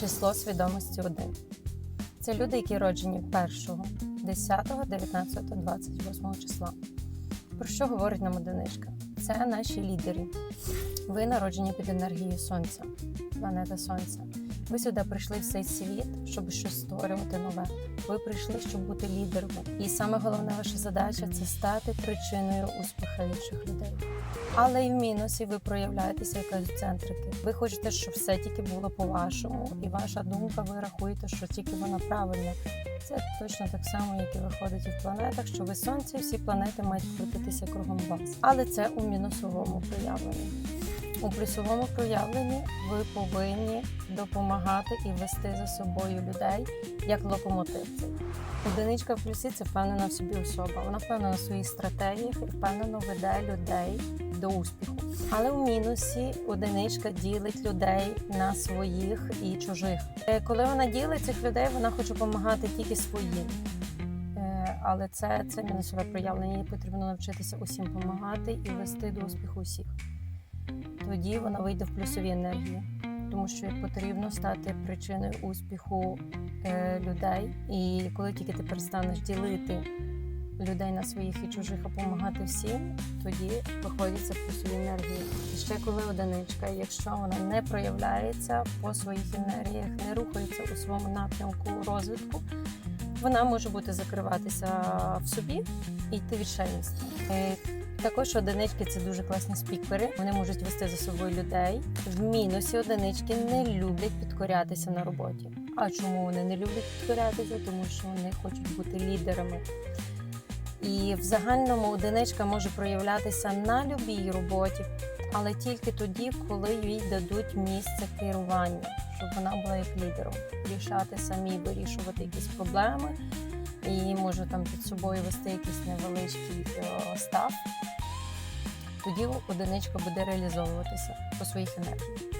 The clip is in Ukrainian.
Число свідомості 1. Це люди, які роджені 1, 10, 19, 28 числа. Про що говорить нам одиничка? Це наші лідери. Ви народжені під енергією Сонця, планета Сонця. Ви сюди прийшли в цей світ, щоб щось створювати нове. Ви прийшли, щоб бути лідером. І саме головна ваша задача це стати причиною успіху інших людей. Але і в мінусі ви проявляєтеся як егоцентрики. Ви хочете, щоб все тільки було по-вашому, і ваша думка, ви рахуєте, що тільки вона правильна. Це точно так само, як і виходить і в планетах, що ви сонце, і всі планети мають крутитися кругом вас. Але це у мінусовому проявленні. У плюсовому проявленні ви повинні допомагати і вести за собою людей як локомотив. Одиничка в плюсі це впевнена в собі особа. Вона впевнена в своїх стратегіях і впевнено веде людей до успіху. Але у мінусі одиничка ділить людей на своїх і чужих. Е, Коли вона ділить цих людей, вона хоче допомагати тільки своїм. Е, Але це, це мінусове проявлення. Їй потрібно навчитися усім допомагати і вести до успіху усіх. Тоді вона вийде в плюсові енергії, тому що потрібно стати причиною успіху е, людей. І коли тільки ти перестанеш ділити людей на своїх і чужих, а допомагати всім, тоді виходиться в плюсові енергії. І ще коли одиничка, якщо вона не проявляється по своїх енергіях, не рухається у своєму напрямку розвитку, вона може бути закриватися в собі і йти відшельництво. Також одинички це дуже класні спікери. Вони можуть вести за собою людей. В мінусі одинички не люблять підкорятися на роботі. А чому вони не люблять підкорятися? Тому що вони хочуть бути лідерами. І в загальному одиничка може проявлятися на будь-якій роботі, але тільки тоді, коли їй дадуть місце керування, щоб вона була як лідером, рішати самі, вирішувати якісь проблеми, і може там під собою вести якийсь невеличкий е, став. Тоді одиничка буде реалізовуватися по своїх енергіях.